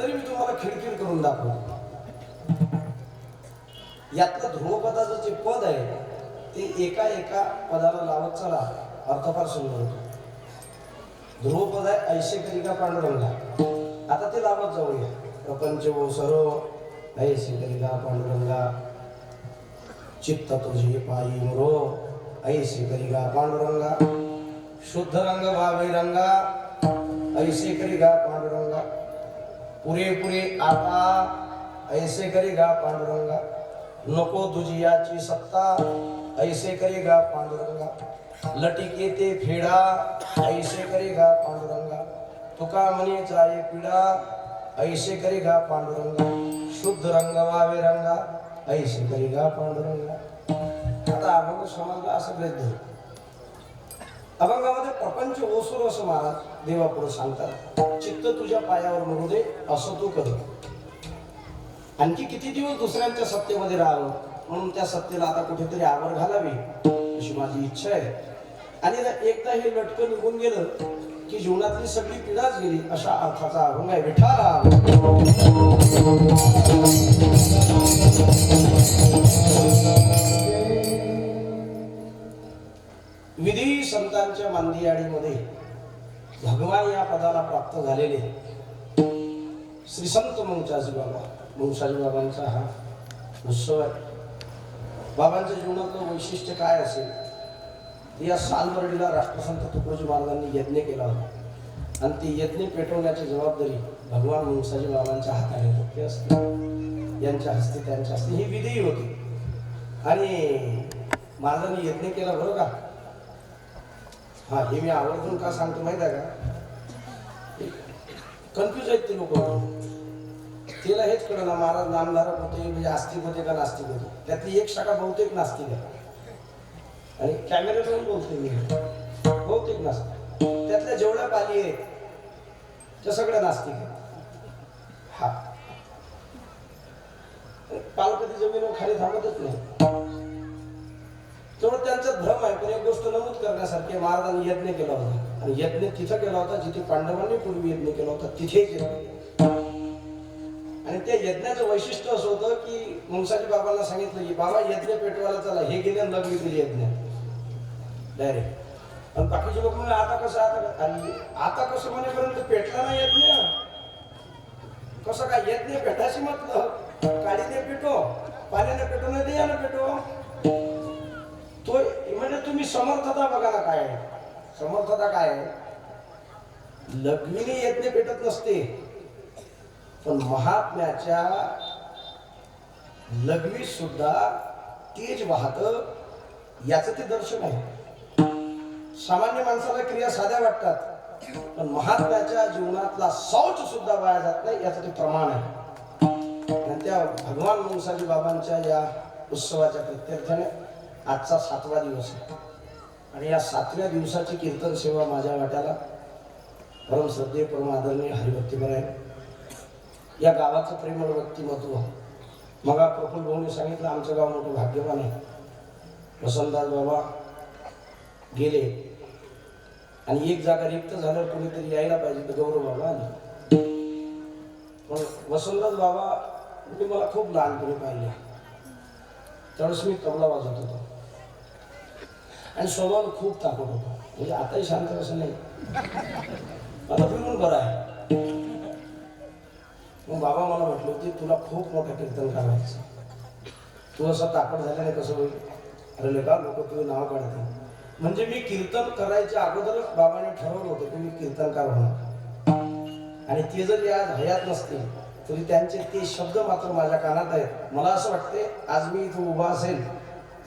तरी मी तुम्हाला खिडखिड करून दाखवतो. यातलं ध्रुवपदाचं जे पद आहे ते एका एका पदाला लावत चला. अर्थपार सुंदर होतो. ध्रुवपद आहे ऐसे करी का पांडुरंगा. आता ते लावत जाऊया. प्रपंच वो सरो ऐसे का पांडुरंगा. चित्त तुझी पायी मुरो ऐसे करी पांडुरंगा. शुद्ध रंग भावे रंगा ऐसे करी पांडुरंगा. पुरे पुरे आता ऐसे करेगा पांडुरंगा नको तुझी याची सत्ता ऐसे करेगा पांडुरंगा लटिके ते फेडा ऐसे करेगा पांडुरंगा तुका म्हणे जाय पिडा ऐसे करेगा पांडुरंगा शुद्ध रंग वावे रंगा ऐसे करेगा पांडुरंगा. आता आपण समजलं असं गृहीत अभंगामध्ये प्रपंच ओसूर असं महाराज देवापुढे सांगतात चित्त तुझ्या पायावर म्हणू दे असं तू कर आणखी किती दिवस दुसऱ्यांच्या सत्तेमध्ये राहावं? म्हणून त्या सत्तेला आता कुठेतरी आवर घालावी अशी माझी इच्छा आहे. आणि एकदा हे लटकं निघून गेलं की जीवनातली सगळी पिढाच गेली अशा अर्थाचा अभंग आहे. विठाला विधी संतांच्या मांदियाडीमध्ये भगवान या पदाला प्राप्त झालेले श्री संत मुंगशाजी बाबा. मुंगशाजी बाबांचा हा उत्सव आहे. बाबांच्या जीवनातलं वैशिष्ट्य काय असेल? या सालबर्डीला राष्ट्रसंत तुकडोजी महाराजांनी यज्ञ केला होता. आणि ती यज्ञ पेटवण्याची जबाबदारी भगवान मुंगसाजी बाबांच्या हाताने होती असते. यांच्या हस्ते त्यांच्या हस्ते ही विधी होती. आणि महाराजांनी यज्ञ केला बरं का? हा हे मी आवर्जून का सांगतो माहिती आहे का? कन्फ्युज आहेत ते लोक. तिला हेच कळलं महाराज नामधारक होते म्हणजे आस्तिक होते का नास्तिक होते त्यातली एक शाखा बहुतेक नास्तिक आहे आणि कॅमेऱ्यातून बोलते मी. बहुतेक नास्तिक त्यातल्या जेवढ्या पाली आहेत त्या सगळ्या नास्तिक आहेत हा. पालपती जमीन खाली थांबतच नाही. त्यांचा भ्रम आहे पण एक गोष्ट नमूद करण्यासारखी महाराजांनी यज्ञ केला होता. आणि यज्ञ तिथं केला होता जिथे पांडवांनी पूर्वी यज्ञ केला होता तिथेच केला. आणि त्या यज्ञाचं वैशिष्ट्य असं होतं की मुंसाजी बाबांना सांगितलं की बाबा यज्ञ पेटवायला चला हे गेले लग्न दिली यज्ञ डायरेक्ट पण बाकीचे लोक म्हणजे आता कसं आता आणि आता कसं म्हणेपर्यंत पेटला नाही यज्ञ? कसं काय? यज्ञ पेटायची म्हटलं? काळीने पेटो पाण्याने पेटो नाही याने पेटो. तो म्हणजे तुम्ही समर्थता बघा ना काय आहे. समर्थता काय आहे? यज्ञ पेटत नसते. पण महात्म्याच्या लग्नी सुद्धा तेज वाहत याचं ते दर्शन आहे. सामान्य माणसाला क्रिया साध्या वाटतात पण महात्म्याच्या जीवनातला शौच सुद्धा वाया जात नाही याचं ते प्रमाण आहे. आणि त्या भगवान मनसाजी बाबांच्या या उत्सवाच्या प्रत्यर्थाने आजचा सातवा दिवस आहे. आणि या सातव्या दिवसाची कीर्तन सेवा माझ्या वाट्याला परम श्रद्धे परम हरिभक्तीवर आहे. या गावाचं प्रेमळ व्यक्तिमत्व. मग प्रफुल्ल भाऊने सांगितलं आमचं गाव मोठं भाग्यवान आहे. वसंतदास बाबा गेले. आणि एक जागा रिक्त झाल्यावर कोणीतरी यायला पाहिजे तर गौरव बाबा आले. पण वसंतदास बाबा मी मला खूप लहानपणी पाहिले त्यावेळेस मी तबला वाजवत होतो. आणि स्वभाव खूप ताकद होता. म्हणजे आताही शांत असं नाही. आता बरं आहे. मग बाबा मला म्हटलं की तुला खूप मोठं कीर्तन करायचं तू असं ताकद झाल्याने कसं होईल? अरे लेका लोक तुझं नाव काढते म्हणजे मी कीर्तन करायच्या अगोदरच बाबांनी ठरवलं होतं की मी कीर्तनकार होणार. आणि ते जर या हयात नसतील तरी त्यांचे ते शब्द मात्र माझ्या कानात आहेत. मला असं वाटते आज मी इथं उभा असेल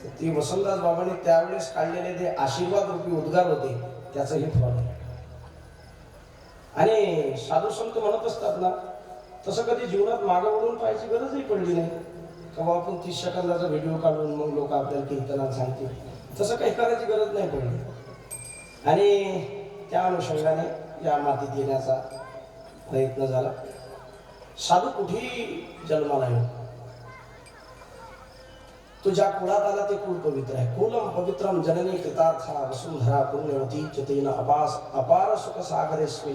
ते वसंतदास बाबांनी त्यावेळेस काढलेले ते आशीर्वाद रूपी उद्गार होते त्याचं हे फळ आहे. आणि साधू संत म्हणत असतात ना तसं कधी जीवनात मागं वळून पाहायची गरजही पडली नाही. का आपण तीस सेकंदाचा व्हिडिओ काढून मग लोक आपल्याला कीर्तनात सांगतील. तसं काही करायची गरज नाही पडली. आणि त्या अनुषंगाने या मातीत येण्याचा प्रयत्न झाला. साधू कुठेही जन्माला येऊ. तो ज्या कुळात आला ते कुळ पवित्र आहे? कुलम पवित्रम जननी कृतार्था वसुंधरा पुण्यवती चतेन अपास अपार सुख सागरेस्वी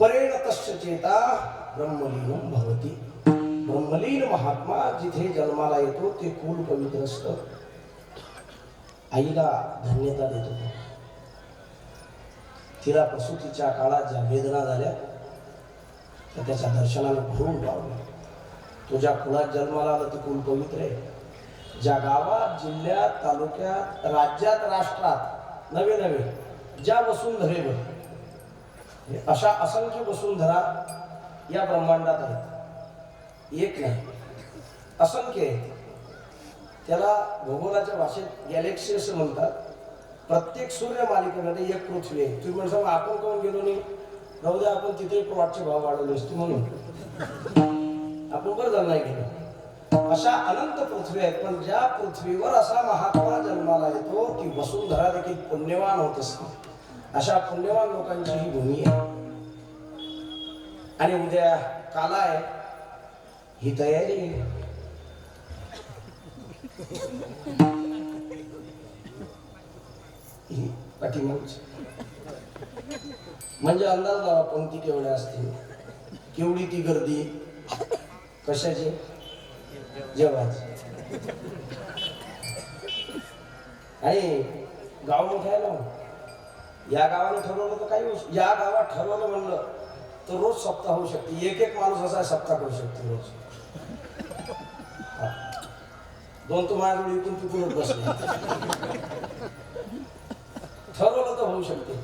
परेण तस्य चेता ब्रह्मलीनम भवती। ब्रह्मलीन महात्मा जिथे जन्माला येतो ते कुल पवित्र असतं आईला धन्यता देतो. तिला प्रसूतीच्या काळात ज्या वेदना झाल्या त्या त्याच्या दर्शनाला भरून लावल्या. तुझ्या कुणात जन्माला आला ती कुल पवित्र आहे? ज्या गावात जिल्ह्यात तालुक्यात राज्यात राष्ट्रात नवे नवे ज्या वसुंधरेवर अशा असंख्य वसुंधरा या ब्रह्मांडात आहेत. एक नाही. असंख्य आहेत. त्याला भूगोलाच्या भाषेत गॅलेक्सी असं म्हणतात. प्रत्येक सूर्य मालिकेमध्ये एक पृथ्वी आहे. तुम्ही म्हणसा आपण कोण गेलो नाही? राहू द्या आपण तिथे प्लॉटचे भाव वाढवले असते म्हणून. आपण बरं झालं नाही गेलो अशा अनंत पृथ्वी आहेत पण ज्या पृथ्वीवर असा महात्मा जन्माला येतो ती वसुंधरा देखील पुण्यवान होत असते. अशा पुण्यवान लोकांची ही भूमी आहे. आणि उद्या काला आहे. ही तयारी आहे. म्हणजे अंदाज लावा पंक्ती केवढ्या असतील केवढी ती गर्दी? कशाची? जेवायची. आणि गाव मोठं आहे ना. या गावाने ठरवलं तर काही होऊ या गावात ठरवलं म्हणलं तर रोज सप्ताह होऊ शकते. एक एक माणूस असा सप्ताह करू शकते रोज. दोन तो माझ्याजवळ इथून तिथूनच बसले. ठरवलं तर होऊ शकते.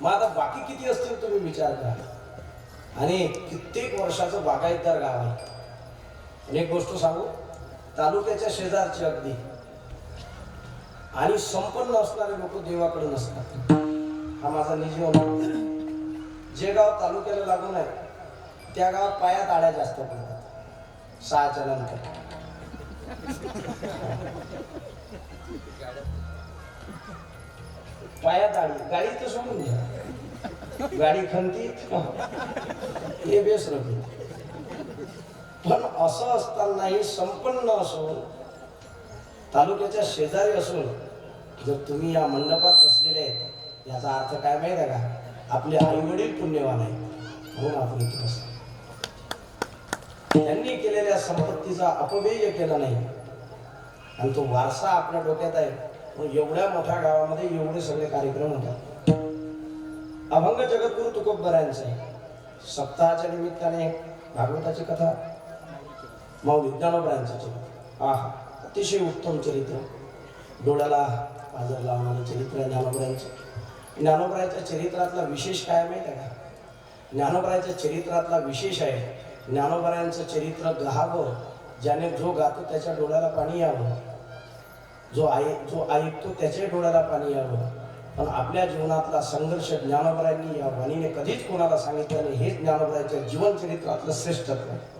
मग आता बाकी किती असतील तुम्ही विचार करा. आणि कित्येक वर्षाचं बागायतदार गाव आहे. एक गोष्ट सांगू? तालुक्याच्या शेजारची अगदी. आणि संपन्न असणारे लोक देवाकडे नसतात. हा माझा निजी अनुभव. जे गाव तालुक्याला लागून आहे त्या गावात पायात आड्या जास्त पडतात. सहाच्या नंतर. पायात आडी गाडी तर सोडून घ्या गाडी खंती. हे बेस रवी पण असं असतानाही संपन्न असून तालुक्याच्या शेजारी असून जर तुम्ही या मंडपात बसलेले आहेत याचा अर्थ काय माहीत आहे का? आपले आई वडील पुण्यवान आहेत म्हणून आपण इथे बसलो. त्यांनी केलेल्या संपत्तीचा अपव्यय केला नाही. आणि तो वारसा आपल्या डोक्यात आहे. पण एवढ्या मोठ्या गावामध्ये एवढे सगळे कार्यक्रम होतात. अभंग जगद्गुरु तुकोबरायांचं आहे. सप्ताहाच्या निमित्ताने भागवताची कथा माऊली ज्ञानोबरायांचं चरित्र. आहा अतिशय उत्तम चरित्र. डोळ्याला पाजर लावणारं चरित्र आहे ज्ञानोबरायांचं ज्ञानोबरायांच्या चरित्रातला विशेष काय माहिती आहे का? ज्ञानोबरायांच्या चरित्रातला विशेष आहे ज्ञानोबरायांचं चरित्र गाहावं ज्याने जो गातो त्याच्या डोळ्याला पाणी यावं. जो आई जो ऐकतो त्याच्या डोळ्याला पाणी यावं. पण आपल्या जीवनातला संघर्ष ज्ञानोबरायांनी या वाणीने कधीच कोणाला सांगितलं नाही. हेच ज्ञानोबरायांच्या जीवनचरित्रातलं श्रेष्ठत्व आहे.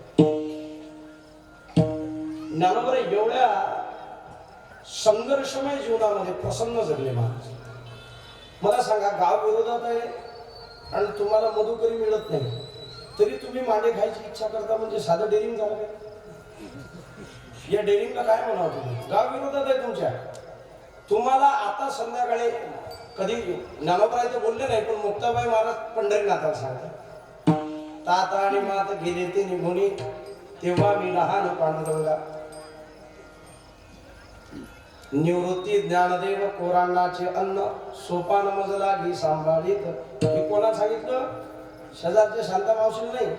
ज्ञानोबरा एवढ्या संघर्षमय जीवनामध्ये प्रसन्न जगले महाराज. मला सांगा गाव विरोधात आहे आणि तुम्हाला मधुकरी मिळत नाही तरी तुम्ही मांडे खायची इच्छा करता म्हणजे साधं डेअरिंग झालं काय? या डेअरिंगला काय म्हणावं तुम्ही? गाव विरोधात आहे तुमच्या. तुम्हाला आता संध्याकाळी कधी ज्ञानोबराय बोलले नाही पण मुक्ताबाई महाराज पंढरीनाथाला सांगतात. तात आणि मात गेले ते निघून तेव्हा मी लहान पांडुरंगा निवृत्ती ज्ञानदेव कोरांनाचे अन्न सोपान मजला घे सांभाळीत. हे कोणा सांगितलं? शेजारच्या शांता मावशी नाही.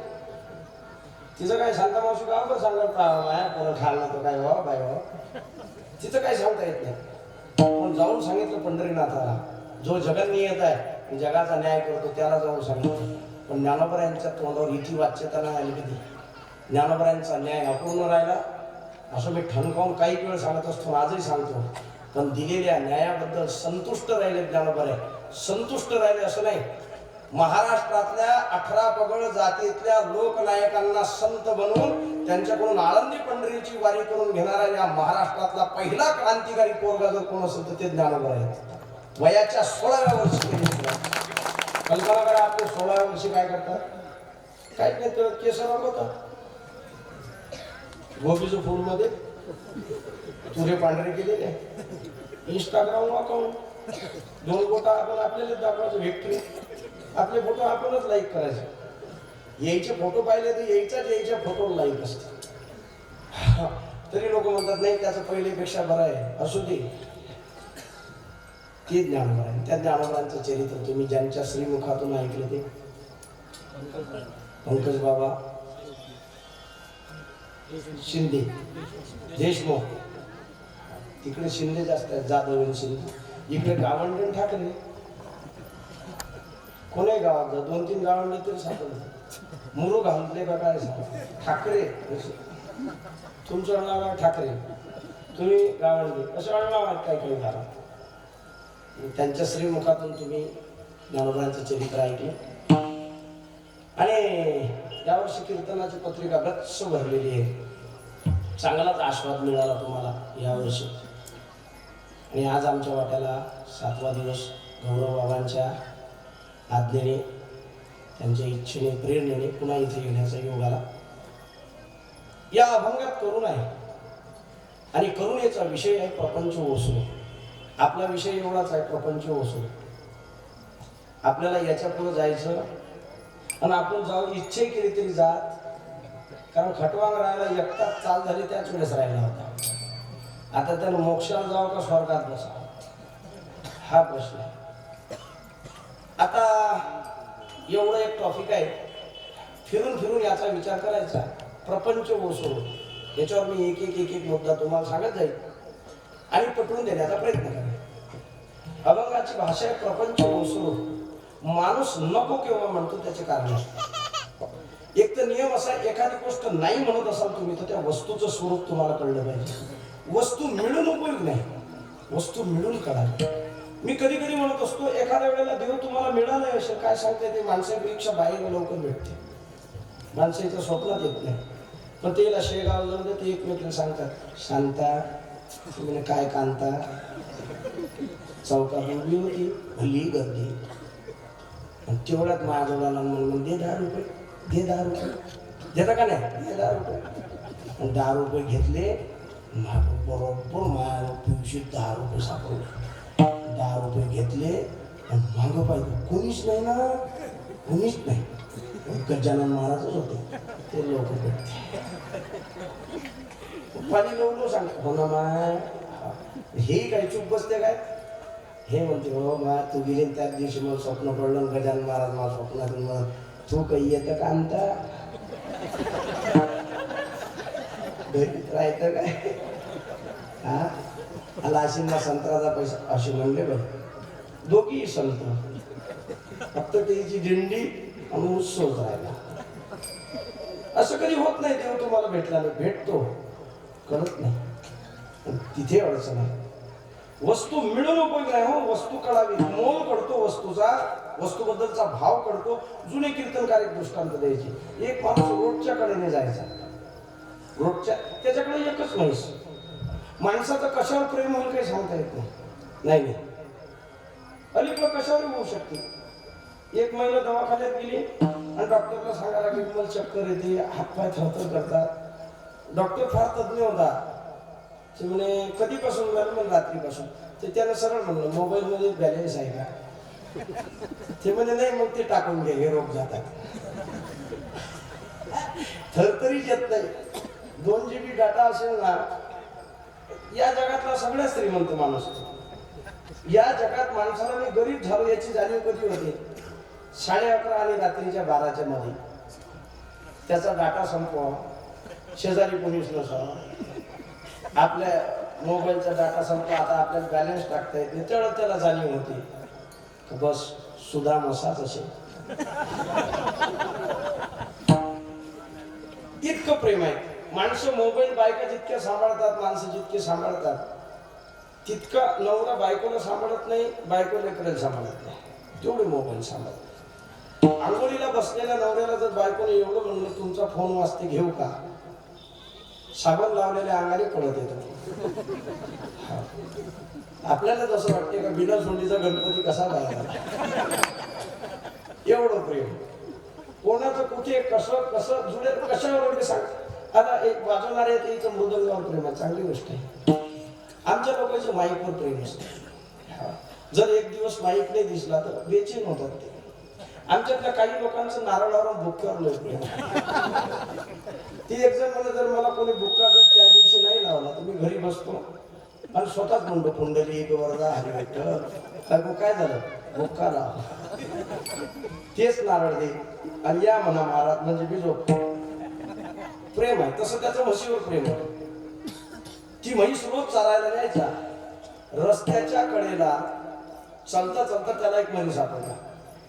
तिचं काय शांता मावशी गावभर सांगत माया कोण खाल्लं तर काय हो, बाबा बाय हो. तिचं काय सांगता येत नाही. पण जाऊन सांगितलं पंढरीनाथाला. जो जगन्नियत आहे जगाचा न्याय करतो त्याला जाऊन सांगितलं. पण ज्ञानोबा यांच्या तोंडावर इथे वाच्यता नाही आली कधी. ज्ञानोबरायांचा न्याय अपूर्ण राहिला. असं मी ठणकावून काही वेळ सांगत असतो आजही सांगतो. पण दिलेल्या न्यायाबद्दल संतुष्ट राहिले आहे संतुष्ट राहिले असं नाही. महाराष्ट्रातल्या अठरा पगड जातीतल्या लोकनायकांना संत बनवून त्यांच्याकडून आळंदी पंढरीची वारी करून घेणारा या महाराष्ट्रातला पहिला क्रांतिकारी पोरगा जर कोण असेल तर ते ज्ञानोबर आहेत. वयाच्या सोळाव्या वर्षी. कल्पना करा आपले सोळाव्या वर्षी काय करतात? काहीच नाही करत केस गोपीचं फोनमध्ये तुरे पांढरे केलेले इंस्टाग्राम अकाउंट दोन फोटो आपण आपल्याला दाखवायचं व्यक्ती आपले फोटो आपणच लाईक करायचे. यायचे फोटो पाहिले तर यायचाच यायच्या फोटो लाईक असतात तरी लोक म्हणतात नाही त्याचं पहिलेपेक्षा बरं आहे. असू दे. ते ज्ञानोबा आहे. त्या ज्ञानोबांचं चरित्र तुम्ही ज्यांच्या श्रीमुखातून ऐकलं ते. पंकज बाबा. शिंदे. देशमुख तिकडे शिंदे जास्त आहेत जाधव आणि शिंदे. इकडे गावंडण ठाकरे. कोणाही गावात जा दोन तीन गावंडे तरी सापडले. मुरू घालले का काय ठाकरे. तुमचं नाव आहे ठाकरे. तुम्ही गावंडे असं नाव आहेत काही काही गावात त्यांच्या श्रीमुखातून तुम्ही ज्ञानोबांचं चरित्र ऐकले. आणि यावर्षी कीर्तनाची पत्रिका गच्च भरलेली आहे. चांगलाच आस्वाद मिळाला तुम्हाला यावर्षी आणि आज आमच्या वाट्याला सातवा दिवस गौरव बाबांच्या आज्ञेने त्यांच्या इच्छेने प्रेरणेने पुन्हा इथे येण्याचा योग आला. या अभंगात करून आहे. आणि करुणेचा विषय आहे प्रपंच ओसू आपला विषय एवढाच आहे प्रपंच ओसू आपल्याला याच्यापुढे जायचं आणि आपण जाऊ इच्छे केली तरी जात कारण खटवांग राहायला एकटाच चाल झाली त्याच वेळेस राहिला होता. आता त्यानं मोक्षाला जावं का स्वर्गात बसा हा प्रश्न आता एवढं एक टॉपिक आहे. फिरून फिरून याचा विचार करायचा. प्रपंच ओसो याच्यावर मी एक एक एक एक मुद्दा तुम्हाला सांगत जाईल. आणि पटवून देण्याचा प्रयत्न करेन. अभंगाची भाषा आहे प्रपंच ओसो माणूस नको केव्हा म्हणतो त्याचे कारण असतं एक तर नियम असा एखादी गोष्ट नाही म्हणत असाल तुम्ही तर त्या वस्तूचं स्वरूप तुम्हाला कळलं पाहिजे. वस्तू मिळून उपयोग नाही. वस्तू मिळून कळाली. मी कधी कधी म्हणत असतो एखाद्या वेळेला देव तुम्हाला मिळालं असेल काय सांगते ते माणसापेक्षा बाहेर लवकर भेटते. माणसाच्या स्वप्नात येत नाही. पण ते शेगाव जाऊ दे ते एकमेकांना सांगतात शांता तुम्ही काय कांता? चौकात उभी होती भली गर्दी. आणि तेवढ्यात माझ्याजवळ म्हणून दे दहा रुपये दे दहा रुपये. देता का नाही? दे दहा रुपये. आणि दहा रुपये घेतले माग बरोबर माझ्या पिवशी दहा रुपये सापडले. दहा रुपये घेतले आणि मागं पाहिजे कोणीच नाही ना? कोणीच नाही. गजानन महाराजच होते. ते लोक भेटते पाणी लोक सांग. हो ना माय. हे काय चूप बसते काय? हे म्हणते हो मा तू गेली त्याच दिवशी मला स्वप्न पडलं गजान महाराज मला स्वप्नातून मग तू काही येतं का आणता घरीच राहायचं काय? हा? आला अशिंदा संत्राचा पैसा. असे म्हणले बघ. दोघी संत. फक्त त्याची दिंडी आणि उत्सव राहिला असं कधी होत नाही देव तुम्हाला भेटला नाही भेटतो. कळत नाही. तिथे अडचण आहे. वस्तू मिळून उपयोग नाही हो वस्तू कळावी. मोल कळतो वस्तूचा वस्तूबद्दलचा भाव कळतो जुने कीर्तनकार दृष्टांत द्यायचे. एक माणूस रोडच्या कडेने जायचा. रोडच्या त्याच्याकडे एकच माणूस. माणसाचं कशावर प्रेम होईल काही सांगता येत नाही. नाही नाही. अलीकडं कशावर होऊ शकते? एक महिला दवाखान्यात गेली आणि डॉक्टरला सांगायला की मला चक्कर येते हातपाय थरथर करतात. डॉक्टर फार तज्ज्ञ होता. ते म्हणे कधीपासून झालं? म्हणजे रात्रीपासून. तर त्यानं सरळ म्हणलं मोबाईलमध्ये बॅलेन्स आहे का? ते म्हणे नाही मग ते टाकून घे हे रोग जातात. थरतरी येत नाही. दोन जी बी डाटा असेल ना या जगातला सगळ्यात श्रीमंत माणूस. या जगात माणसाला मी गरीब झालो याची जाणीव कधी होते? साडे अकरा आणि रात्रीच्या बाराच्या मध्ये. त्याचा डाटा संपवा. शेजारी पोलीस नसावा. आपल्या मोबाईलचा डाटा संपला आता आपल्याला बॅलन्स टाकता येत नाही. तेवढं त्याला जाणीव होती बस सुधा मसाच असेल इतकं प्रेम आहे. माणसं मोबाईल बायका जितक्या सांभाळतात माणसं जितके सांभाळतात तितका नवरा बायकोला सांभाळत नाही बायको लेकराला सांभाळत नाही. तेवढे मोबाईल सांभाळत आंघोळीला बसलेल्या नवऱ्याला जर बायकोने एवढं म्हणलं तुमचा फोन वाचते घेऊ का? साबण लावलेल्या अंगाने कळत येतात आपल्याला जसं वाटते का बिना सोंडीचा गणपती कसा बाहेर एवढं प्रेम. कोणाचं कुठे कसं कसं जुळेल कशावर वगैरे सांग. आता एक वाजवणारे आहेत याचं मृदंगावर प्रेम आहे. चांगली गोष्ट आहे. आमच्या लोकांचं माईकवर प्रेम असतं. हा. जर एक दिवस माईक नाही दिसला तर बेचीन होतात ते. आमच्यातल्या काही लोकांचं नारळावरून बुक्क्यावर नाही ती एक्झाम जण जर मला कोणी भुक्का जर त्या दिवशी नाही लावला तर मी घरी बसतो. आणि स्वतःच म्हणतो कुंडली गोवर्धा हरिविठ्ठल काय काय झालं? भुक्का लाव तेच नारळ दे. आणि या म्हणा महाराज म्हणजे मी झोप प्रेम आहे. तसं त्याचं म्हशीवर प्रेम आहे. ती म्हैस रोज चालायला न्यायचा. रस्त्याच्या कडेला चलता चलता त्याला एक मणी सापडला.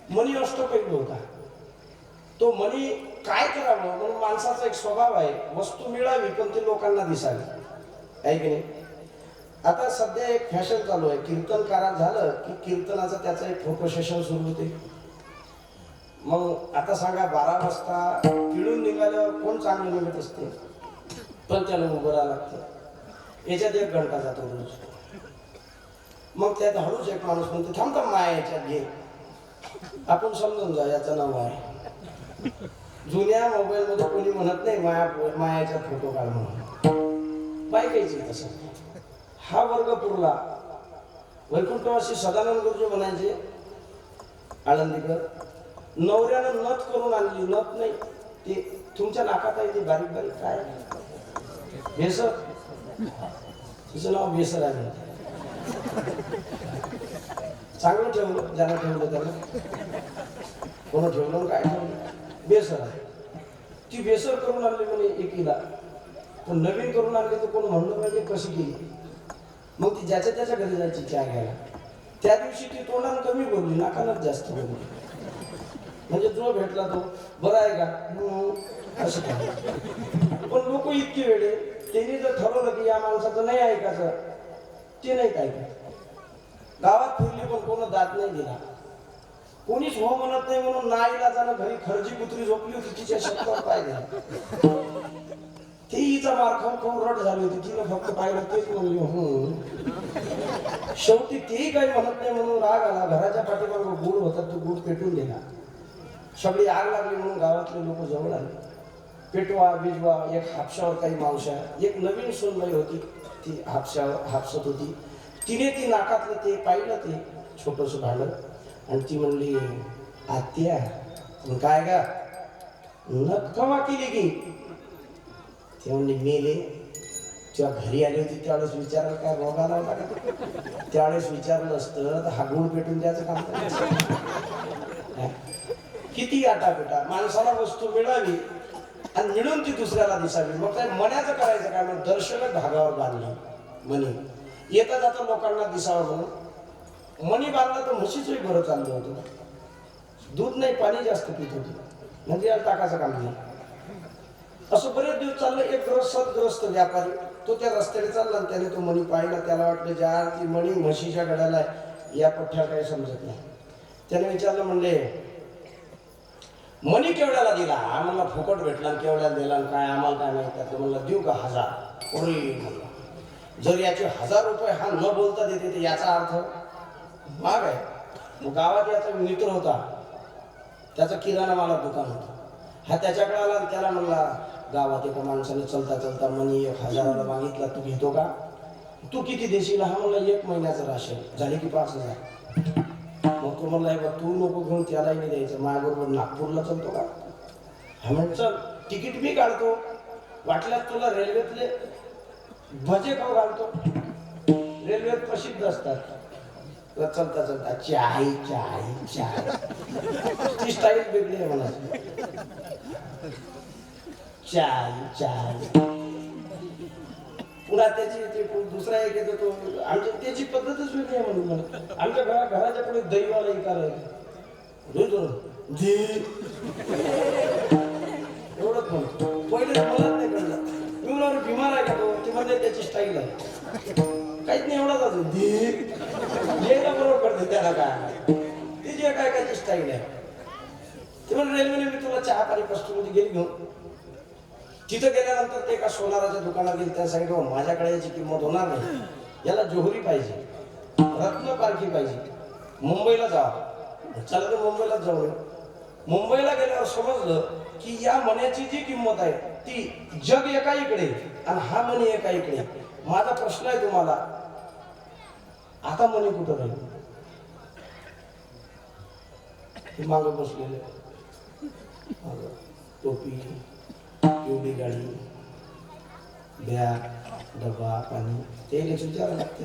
मनी अष्टपैलू होता तो मनी काय करावं म्हणून माणसाचा एक स्वभाव आहे वस्तू मिळावी पण ती लोकांना दिसावी. आहे की नाही? आता सध्या एक फॅशन चालू आहे. कीर्तनकारात झालं की कीर्तनाचं त्याचं एक फोटो सेशन सुरू होते. मग आता सांगा बारा वाजता पिळून निघाल्यावर कोण चांगलं निघत असते? पण त्याला उभं राहावं लागतं. याच्यात एक घंटा जातो रोज. मग त्यात हळूच एक माणूस म्हणतो थांब थांब माया याच्यात घे. आपण समजून जा याचं नाव आहे. जुन्या मोबाईलमध्ये कोणी म्हणत नाही माया मायाचा फोटो काढ म्हणून. बायकायची तसं. हा वर्ग पुरला. वैकुंठवासी सदानंद गुरुजी म्हणायचे आळंदीकर नवऱ्यानं नथ करून आणली नथ नाही ते तुमच्या नाकात आहे ते बारीक बारीक काय भेसर तिचं नाव भेसर आहे. चांगलं ठेवलं ज्याला ठेवलं त्याला. कोण ठेवलं काय ठेवलं? बेसर आहे. ती बेसर करून आणली म्हणे एकीला. पण नवीन करून आणली तर कोण म्हणलं पाहिजे कशी केली? मग ती ज्याच्या त्याच्या घरी जायची चहा घ्यायला. त्या दिवशी ती तोंडानं कमी बोलली नाकानच जास्त बोलली. म्हणजे जो भेटला तो बरा आहे का? असं काय? पण लोक इतके वेळे त्यांनी जर ठरवलं की या माणसाचं नाही ऐकायचं ते नाही काय गावात फिरली पण कोण दात नाही दिला. कोणीच हो म्हणत नाही म्हणून नाईला जाणं घरी खरजी कुत्री झोपली होती तिच्या शब्दावर पाय दिला. ती हिचा मार खाऊन खाऊन रट झाली होती. तिने फक्त पाहिलं तेच म्हणली हम्म. शेवटी तेही काही म्हणत नाही म्हणून राग आला. घराच्या पाठीमागं गुड होता तो गुड पेटून दिला सगळी आग लागली म्हणून गावातले लोक जवळ आले. पेटवा बिजवा एक हापशावर काही मावशा एक नवीन सोनबाई होती. ती हापशावर हापसत होती. तिने ती नाकातलं ते पाहिलं ते छोटस भालं आणि ती म्हणली आत्या काय का नक्कमा केली की ते म्हणले मेले. तेव्हा घरी आली होती त्यावेळेस विचारायला काय रोग आला होता का? त्यावेळेस विचारलं असतं तर हा गुळ पेटून द्यायचं काम किती आटा बेटा? माणसाला वस्तू मिळावी आणि मिळून ती दुसऱ्याला दिसावी. मग काय मनाचं करायचं? काय मग दर्शन धागावर बांधलं. म्हणे येता जाता लोकांना दिसावं म्हणून. मणी बांधला तर म्हशीचंही बरं चाललं होतं. दूध नाही पाणी जास्त पित होती. म्हणजे याला टाकायचं काम नाही. असं बरेच दिवस चाललं एक ग्रस्त सदग्रस्त व्यापारी तो त्या रस्त्याने चालला आणि त्याने तो मणी पाहिला. त्याला वाटलं ज्या ती मणी म्हशीच्या गड्याला आहे, या पठ्ठ्या काही समजत नाही. त्याने विचारलं म्हणले मणी केवढ्याला दिला? आम्हाला फुकट भेटला आणि केवढ्याला दिला आणि काय? आम्हाला काय नाही त्यातलं म्हणलं देऊ का हजार? ओरे म्हणला जर याचे हजार रुपये हा न बोलता देते तर याचा अर्थ माग आहे. मग गावात याचा मित्र होता त्याचा किराणा माला दुकान होतं. हा त्याच्याकडे आला त्याला म्हणला गावात एका माणसाने चलता चलता मनी एक हजाराला मागितला तू घेतो का? तू किती देशील? हा म्हणला एक महिन्याचं राशन. झाले की पाच हजार. मग तो म्हणला "हे बा तू नको घेऊन त्यालाही नाही द्यायचं माझ्याबरोबर नागपूरला चलतो का? हा म्हण चल तिकीट मी काढतो. वाटल्यास तुला रेल्वेतले भजे खाऊ घालतो. रेल्वेत प्रसिद्ध असतात. चलता चलता चाय चाय चाय. ती स्टाईल वेगळी आहे मला. चाय चाय. पुन्हा त्याची ते दुसरा एक येतो तो. आमच्या त्याची पद्धतच वेगळी आहे म्हणून मला. आमच्या घरा घराच्या पुढे दैवाला इकार एवढंच म्हणतो पहिले मला नाही कळलं. मी बिमार आहे का तो? ते म्हणजे त्याची स्टाईल आहे. काहीच नाही एवढाच अजून दे. बरोबर करते त्याला काय. ती जे काय काय स्टाईल आहे. ते म्हणजे रेल्वेने मी तुला चहा पाणी कस्टमध्ये गेली घेऊन. तिथं गेल्यानंतर ते एका सोनाराच्या दुकानात गेले. त्या सांगितलं माझ्याकडे याची किंमत होणार नाही. याला जोहरी पाहिजे. रत्न पारखी पाहिजे. मुंबईला जा. चला तर मुंबईलाच जाऊ मुंबईला गेल्यावर समजलं की या मण्याची जी किंमत आहे ती जग एका इकडे आणि हा मणी एका इकडे. माझा प्रश्न आहे तुम्हाला. आता मणी कुठं राहील? हे मागं बसलेले टोपी एवढी गाडी बॅग डबा पाणी ते विचारायला लागते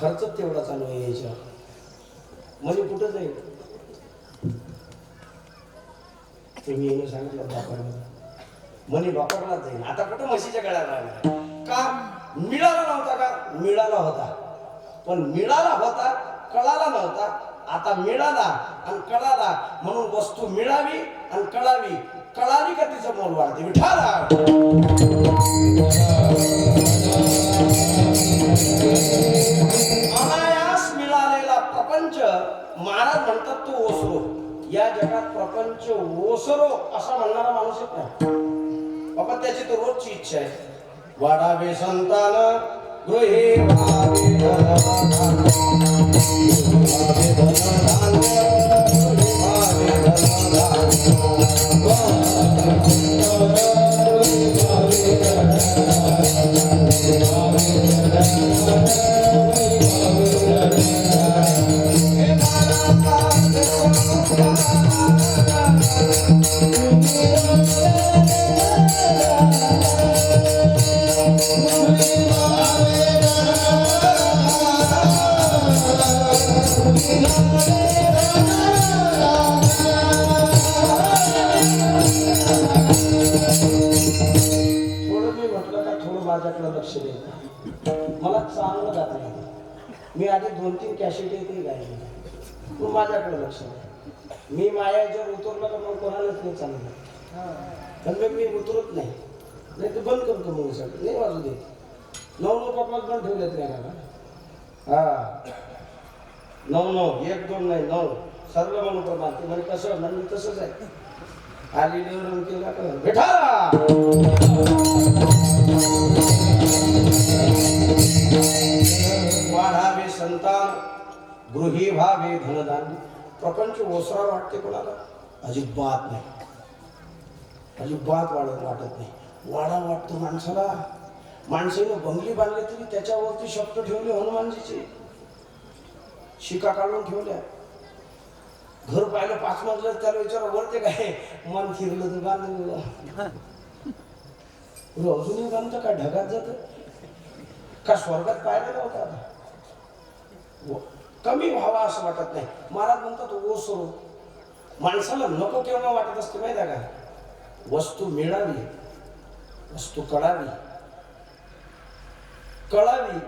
खर्च तेवढा चालू आहे याच्या म्हणजे कुठं जाईल? तुम्ही येऊन सांगितलं डॉक्टरला म्हणे वापरला जाईल आता कुठं म्हशीच्या गळ्यात राहिला? का? मिळाला नव्हता का? मिळाला होता. पण मिळाला होता कळाला नव्हता. आता मिळाला आणि कळाला म्हणून वस्तू मिळावी आणि कळावी. कळाली का तिचं मोल वाढते? विठाला अनायास मिळालेला प्रपंच महाराज म्हणतात तो ओसरो. या जगात प्रपंच ओसरो असा म्हणणारा माणूस येत नाही. बाबा त्याची तर रोजची इच्छा आहे वाढावे संतान गृहे व्हावे धनधान्य. कॅसेट येते गायले तू माझ्याकडे लक्ष मी माया जर उतरलं तर मग कोणालाच नाही चालणार. पण मग मी उतरत नाही. नाही तर बंद करतो मग सगळं. नाही वाजू देत. नऊ नऊ पप्पाच पण ठेवलेत नाही हा. नऊ नऊ. एक दोन नाही नऊ. सर्व म्हणून प्रमाण ते म्हणजे कसं म्हणजे तसंच आहे. आली निवडून केला का? बेटा संतान गृही व्हावे धनधान्य प्रपंच ओसरा वाटते कोणाला? अजिबात नाही. अजिबात वाढत वाटत नाही. वाडा वाटतो माणसाला. माणसेनं बंगली बांधली तरी त्याच्यावरती शब्द ठेवले हनुमानजीचे. शिका काढून ठेवल्या. घर पाहिलं पाच मजलं त्याला विचार वरते काय? मन फिरलं तर बांधलं अजूनही बांधतं काय ढगात जात? का स्वर्गात पाहिलं नव्हतं आता? कमी व्हावा असं वाटत नाही. महाराज म्हणतात ओसरो माणसाला नको केव्हा वाटत असते माहिती आहे का? वस्तू मिळावी वस्तू कळावी. कळावी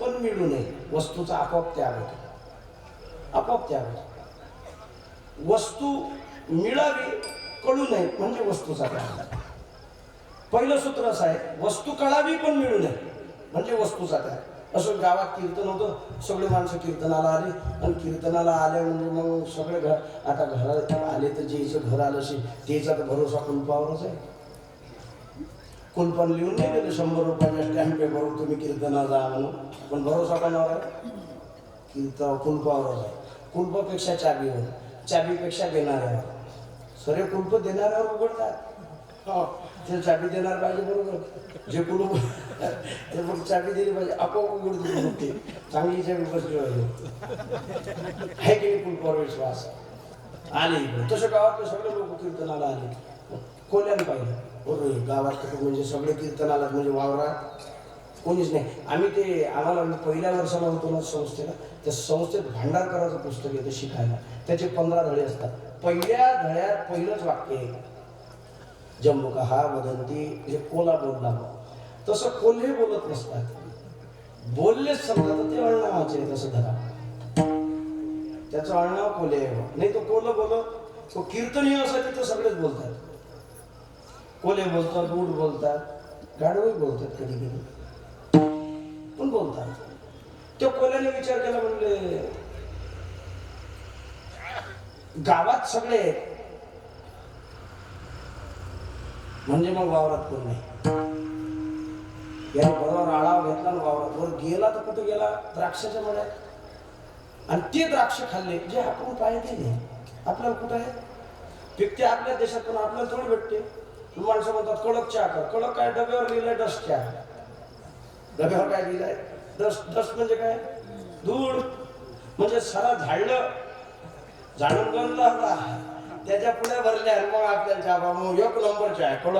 पण मिळू नये. वस्तूचा आपोआप त्याग होतो. आपोआप त्याग होतो. वस्तू मिळावी कळू नये म्हणजे वस्तूचा त्याग पहिलं सूत्र असं आहे वस्तू कळावी पण मिळू नये म्हणजे वस्तूचा त्याग. असं गावात कीर्तन होतं. सगळे माणसं कीर्तनाला आले. आणि कीर्तनाला आल्या म्हणजे मग सगळे घर आता घरात आले तर जेचं घर आलं असेल तेचा तर भरोसा कुलपावरच आहे. कुलपण लिहून नाही गेले शंभर रुपयाच्या स्टॅम्प पेपरवर तुम्ही कीर्तना जा म्हणून. पण भरोसा कोणावर आहे? कीर्तन कुलपावरच आहे. कुलपापेक्षा चाबीवर चाबीपेक्षा देणाऱ्यावर. सरे कुलप देणाऱ्यावर उघडतात. हो, ते चाबी देणार पाहिजे बरोबर. जे कुलूप ते मग चाबी दिली पाहिजे आपोआप उघडते होते चांगली चाबी बसली पाहिजे. आहे की कुलपावर विश्वास आले तसं गावातले सगळे लोक कीर्तनाला आले. कोल्याने पाहिलं. बरोबर गावात म्हणजे सगळे कीर्तनाला म्हणजे वावरात कोणीच नाही. आम्ही ते आम्हाला म्हणजे पहिल्या वर्षाला होतो ना संस्थेला त्या संस्थेत भांडारकराचं पुस्तक येतं शिकायला. त्याचे पंधरा धडे असतात. पहिल्या धड्यात पहिलंच वाक्य आहे. जम्मू का हा वदंती म्हणजे कोला बोलला तसं कोल्हे बोलत नसतात. बोललेच समजा ते अळणावाचे तसं धरा. त्याचं अळणाव कोल्हे आहे नाही तो कोलं बोलत तो कीर्तनीय असा तिथं सगळेच बोलतात. कोले बोलतात बूट बोलतात गाडवही बोलतात कधी कधी. पण बोलतात. त्या कोल्याने विचार केला म्हणले गावात सगळे आहेत. म्हणजे मग वावरात कोण नाही? याने बरोबर आळाव घेतला ना वावरात. वर गेला तर कुठे गेला? द्राक्षाच्या मळ्यात. आणि ते द्राक्ष खाल्ले. जे आपण पाहिजे नाही आपल्याला कुठं आहे? पिकते आपल्या देशात पण आपल्याला थोडी भेटते. माणसं म्हणतात कडक चहा कर. कडक काय? डब्यावर लिहिलंय डस्ट चहा. डब्यावर काय लिहिलंय? डस्ट. डस्ट म्हणजे काय? धूळ. म्हणजे सारा झाडलं. झाडून गणला त्याच्या पुढे भरल्या मग आपल्याला चहा बा, मग एक नंबर आहे.